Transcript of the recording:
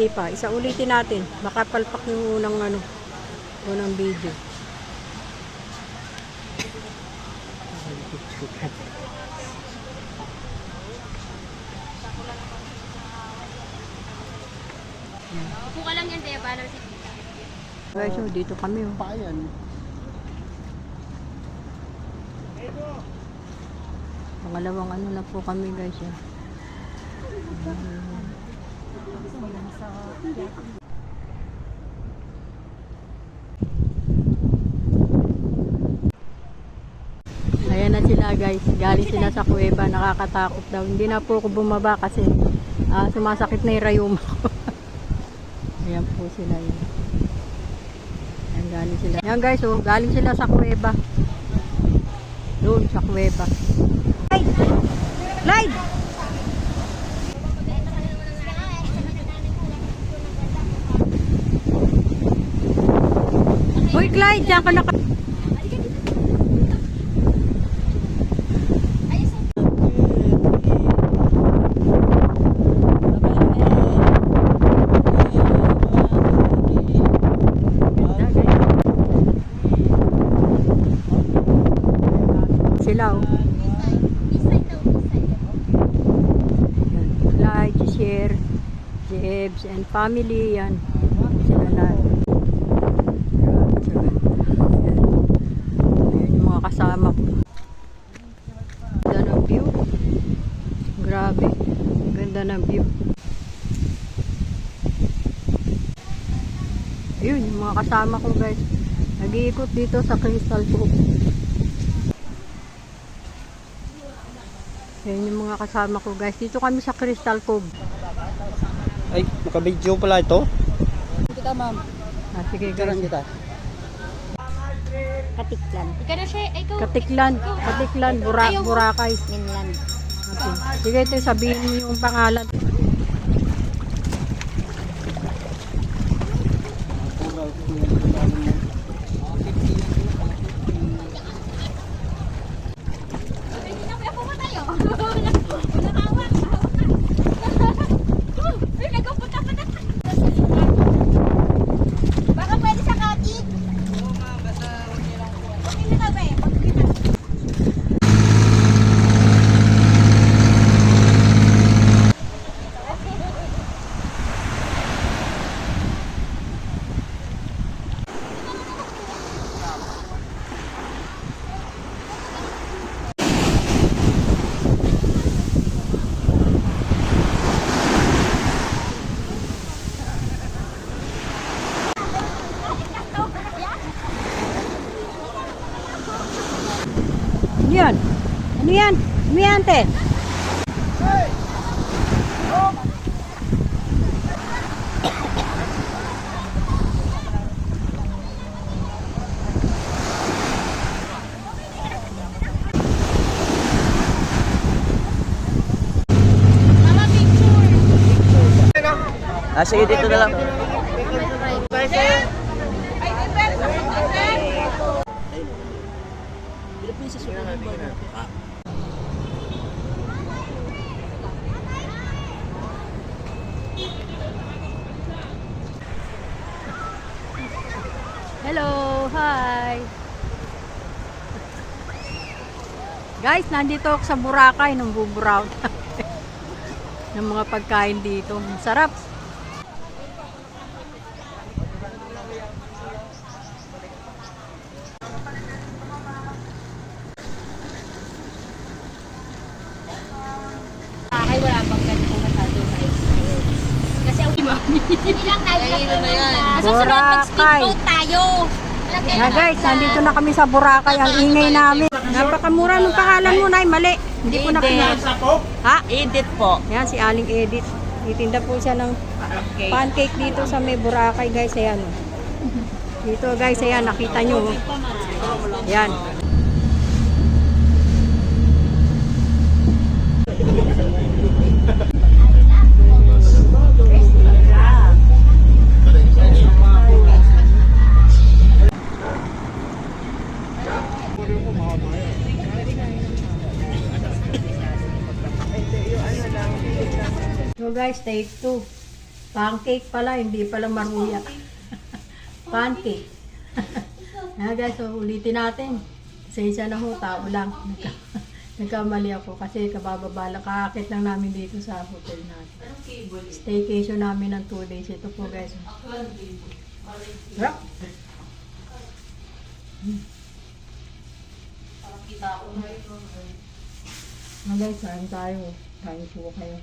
Konti pa. Isa ulitin natin. Baka palpak yung unang ano, unang video. Upo ka lang yan, Dea. Si Guys, oh, dito kami. Oh. Payan. Pangalawang ano na po kami guys. Eh. Ayan na sila guys. Galing sila sa kuweba. Nakakatakot daw. Hindi na po ako bumaba kasi ah, sumasakit na yung rayuma ko. Ayan po sila yun. Ayan galing sila. Ayan guys, oh, galing sila sa kuweba. Doon sa kuweba. Clyde! Uy, Clyde, diyan ka naka... Sila. Yan. Like, share, Jebs and family, yan. Sila lahat. Grabe, sa ganda. Yan. Ayan yung mga kasama ko. Ganda ng view. Grabe. Ganda ng view. Ayun, yung mga kasama ko guys. Nag-iikot dito sa Crystal Cove. Yan yung mga kasama ko guys. Dito kami sa Crystal Cove. Ay, nakabidyo pala ito. Kita, ma'am. Ah, sige Karan kita. Katiklan. Ikaw na siya. Ikaw. Katiklan. Katiklan. Bura. Boracay. Minland. Okay. Sige ito, sabihin mo yung pangalan. Ano yan? Ano yan? Ano yan, te? Ah, sige, dito na lang. Hello, hi. Guys, nandito ako sa Boracay nung buburaw ng mga pagkain dito. Sarap. Wala bang ganito masyado na experience. Kasi ang mami. Hindi lang tayo na yan. Sa sunod, Boracay. mag-speedboat tayo. Na guys, nandito na kami sa Boracay. Ang ingay namin. Napakamura ng pangalan mo, Nay. Mali. Hindi ko na Ha? Edit po. Yan, si Aling Edith. Itinda po siya ng pancake dito sa may Boracay, guys. Ayan. oh. Dito, guys. Ayan, nakita nyo. oh. Yan. Guys, take two. Pancake pala, hindi pala maruya. Pancake. Ayan guys, so ulitin natin. Pasensya na ho, tao lang. Nagka, nagkamali ako kasi kabababa lang, kakakit lang namin dito sa hotel natin. Staycation namin ng 2 days. Ito po guys. Sarap. Mga guys, kain tayo. Kain po kayo.